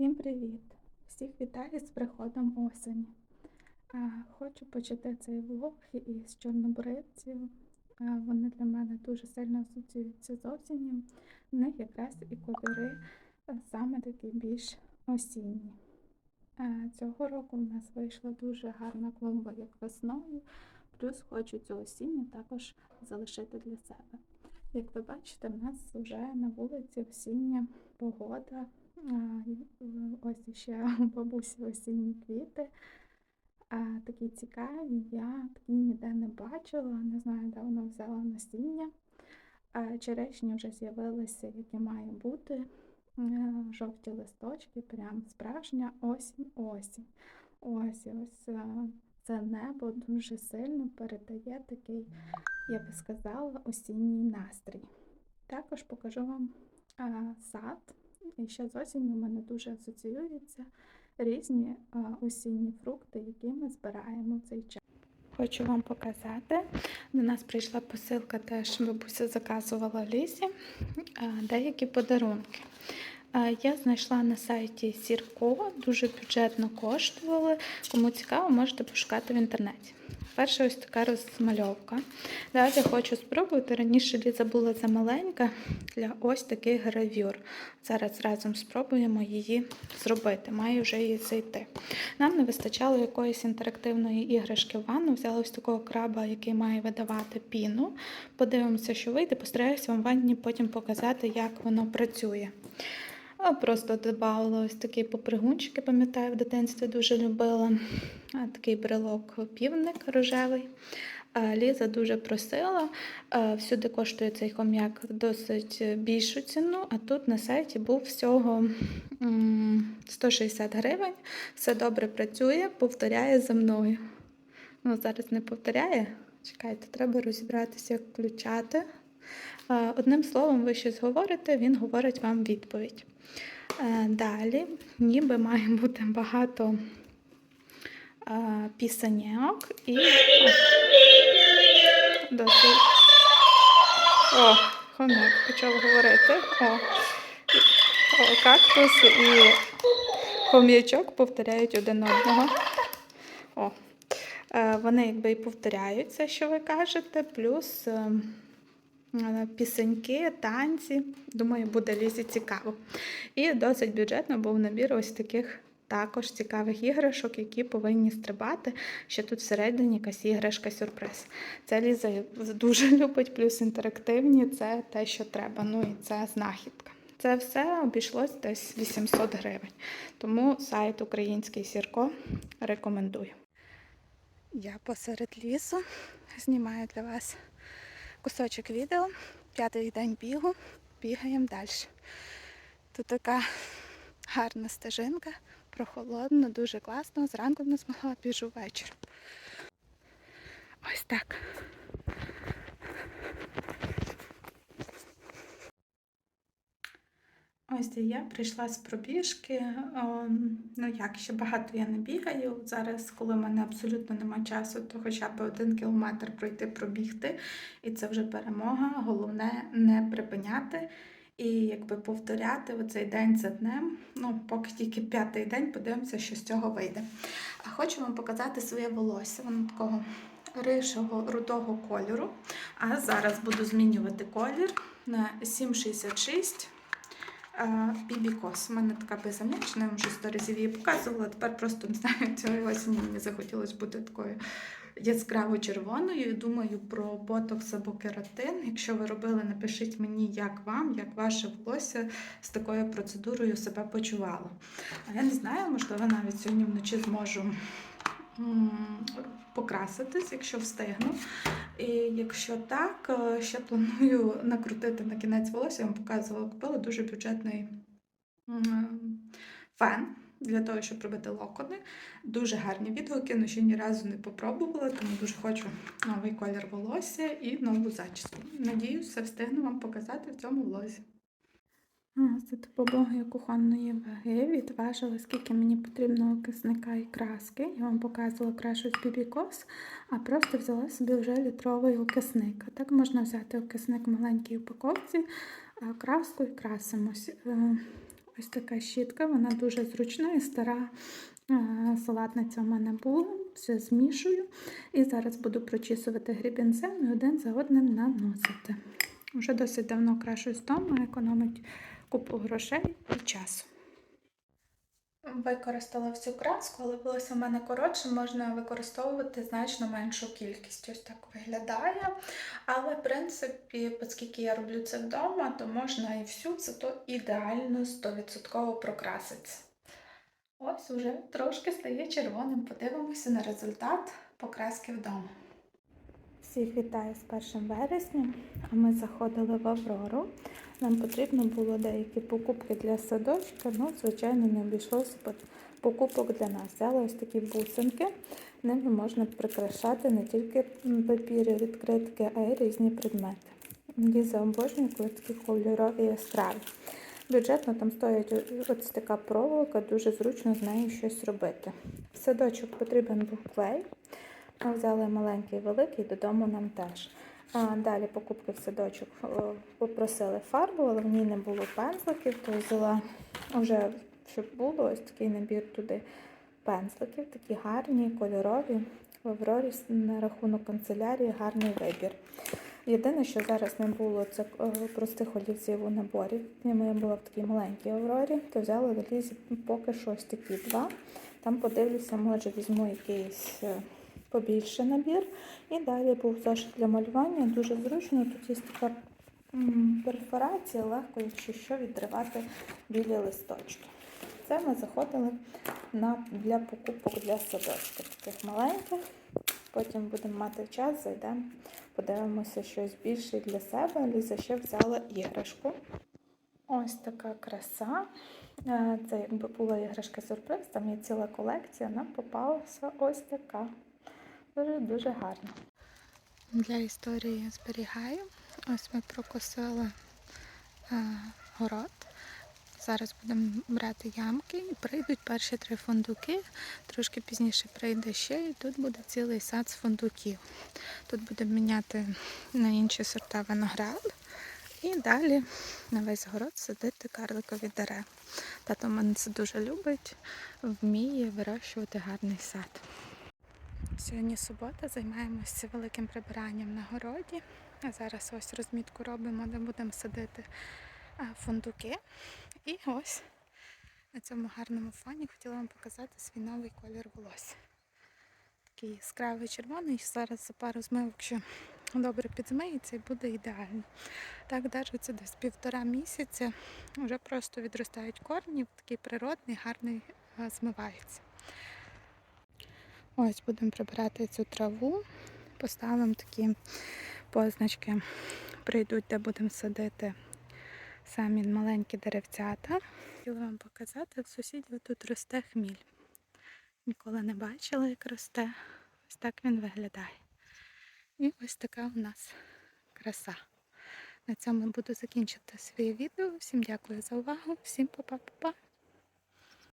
Всім привіт! Всіх вітаю з приходом осені. Хочу почати цей влог із чорнобривців. Вони для мене дуже сильно асоціюються з осінню. В них якраз і кольори саме такі більш осінні. Цього року в нас вийшла дуже гарна клумба, як весною. Плюс хочу цю осінню також залишити для себе. Як ви бачите, в нас вже на вулиці осіння погода. Е, Ось ще бабусі осінні квіти. Такі цікаві, я такі ніде не бачила, не знаю, де вона взяла насіння. Черешні вже з'явилися, які має бути. Е, Жовті листочки, прям справжня осінь-осінь. Ось ось е, це небо дуже сильно передає такий, я би сказала, осінній настрій. Також покажу вам сад. І ще з осінню в мене дуже асоціюються різні осінні фрукти, які ми збираємо в цей час. Хочу вам показати. До нас прийшла посилка, теж бабуся заказувала лісі деякі подарунки. Я знайшла на сайті Сірко, дуже бюджетно коштували. Кому цікаво, можете пошукати в інтернеті. Перша ось така розмальовка. Далі хочу спробувати. Раніше Ліза була замаленька для ось таких гравюр. Зараз разом спробуємо її зробити. Має вже її зайти. Нам не вистачало якоїсь інтерактивної іграшки в ванну. Взяла ось такого краба, який має видавати піну. Подивимося, що вийде. Постараюся вам в ванні потім показати, як воно працює. А Просто додавала ось такі попригунчики, пам'ятаю, в дитинстві дуже любила. А, Такий брелок півник рожевий. Ліза дуже просила. Всюди коштує цей хом'як досить більшу ціну, а тут на сайті був всього 160 гривень. Все добре працює, повторяє за мною. Ну, зараз не повторяє. Чекайте, треба розібратися, як включати. А, Одним словом, ви щось говорите, він говорить вам відповідь. Е, Далі, ніби має бути багато е, пісеньок і досить. О, хомяк почав говорити. О, о, кактус і хом'ячок повторяють один одного. О, е, вони якби і повторяються, що ви кажете, плюс. Е, пісеньки, танці. Думаю, буде лізі цікаво. І досить бюджетно був набір ось таких також цікавих іграшок, які повинні стрибати. Ще тут всередині якась іграшка сюрприз. Це Ліза дуже любить, плюс інтерактивні це те, що треба. Ну і це знахідка. Це все обійшлось десь 800 гривень. Тому сайт Український Сірко рекомендую. Я посеред лісу знімаю для вас кусочок відео. П'ятий день бігу, бігаємо далі. Тут така гарна стежинка, прохолодно, дуже класно. Зранку не змогла, біжу ввечері. Ось так. Ось я прийшла з пробіжки. О, ну як, ще багато я не бігаю. Зараз, коли в мене абсолютно нема часу, то хоча б один кілометр пройти, пробігти. І це вже перемога. Головне не припиняти і якби повторяти оцей день за днем. Ну, поки тільки п'ятий день, подивимося, що з цього вийде. А хочу вам показати своє волосся. Воно такого рижого рудого кольору. А зараз буду змінювати колір на 7,66. Бібікос. У мене така беззамічна, я вже сто разів її показувала. Тепер просто не знаю, цієї осені мені захотілося бути такою яскраво червоною. Думаю про ботокс або кератин. Якщо ви робили, напишіть мені, як вам, як ваше волосся з такою процедурою себе почувало. А я не знаю, можливо, навіть сьогодні вночі зможу покраситись, якщо встигну. І якщо так, е, ще планую накрутити на кінець волосся, я вам показувала, купила дуже бюджетний фен для того, щоб робити локони. Дуже гарні відгуки, але ще ні разу не попробувала, тому дуже хочу новий колір волосся і нову зачіску. Надіюся, встигну вам показати в цьому влозі. Це допомогою кухонної ваги відважила, скільки мені потрібно кисника і краски. Я вам показувала крашу з бібікос, а просто взяла собі вже літровий окисник. Так можна взяти окисник в маленькій упаковці, краску і красимось. Е, Ось така щітка, вона дуже зручна і стара. Салатниця в мене була, все змішую. І зараз буду прочісувати грібінцем і один за одним наносити. Вже досить давно крашусь вдома, економить купу грошей і часу. Використала всю краску, але волосся в мене коротше, можна використовувати значно меншу кількість. Ось так виглядає. Але, в принципі, оскільки я роблю це вдома, то можна і всю, це то ідеально 100% прокраситься. Ось уже трошки стає червоним. Подивимося на результат покраски вдома. Всіх вітаю з 1 вересня. А ми заходили в Аврору. Нам потрібно було деякі покупки для садочка, ну, звичайно, не обійшлося покупок для нас. Взяли ось такі бусинки. Ними можна прикрашати не тільки папір, відкритки, а й різні предмети. Ліза обожнює, коли кольорові яскраві. Бюджетно там стоїть ось така проволока, дуже зручно з нею щось робити. В садочок потрібен був клей. Ми взяли маленький і великий, додому нам теж. Далі покупки в садочок попросили фарбу, але в ній не було пензликів, то взяла вже, щоб було ось такий набір туди пензликів, такі гарні, кольорові. В Аврорі на рахунок канцелярії гарний вибір. Єдине, що зараз не було, це е, простих олівців у наборі. Моя була в такій маленькій Аврорі, то взяла в лізі поки що ось такі два. Там подивлюся, може візьму якийсь е, побільше набір. І далі був зошит для малювання. Дуже зручно. Тут є така перфорація, легко, якщо що, відривати білі листочки. Це ми заходили на, для покупок для садочка, таких маленьких. Потім будемо мати час, зайдемо, подивимося щось більше для себе. Ліза ще взяла іграшку. Ось така краса. Е, Це якби була іграшка сюрприз, там є ціла колекція, нам попалася ось така. Дуже-дуже гарно. Для історії зберігаю. Ось ми прокосили е, город. Зараз будемо брати ямки і прийдуть перші три фундуки. Трошки пізніше прийде ще, і тут буде цілий сад з фундуків. Тут будемо міняти на інші сорта виноград. І далі на весь город садити карликові дерева. Тато мене це дуже любить, вміє вирощувати гарний сад. Сьогодні субота, займаємося великим прибиранням на городі. А зараз ось розмітку робимо, де будемо садити фундуки. І ось на цьому гарному фоні хотіла вам показати свій новий колір волосся. Такий яскравий червоний. Зараз за пару змивок, якщо добре підзмиється, і буде ідеально. Так держиться десь півтора місяця. Вже просто відростають корні, такий природний, гарний змивається. Ось будемо прибирати цю траву, поставимо такі позначки, прийдуть, де будемо садити самі маленькі деревцята. Хотіла вам показати, в сусідів тут росте хміль. Ніколи не бачила, як росте. Ось так він виглядає. І ось така у нас краса. На цьому буду закінчити своє відео. Всім дякую за увагу, всім па-па-па-па.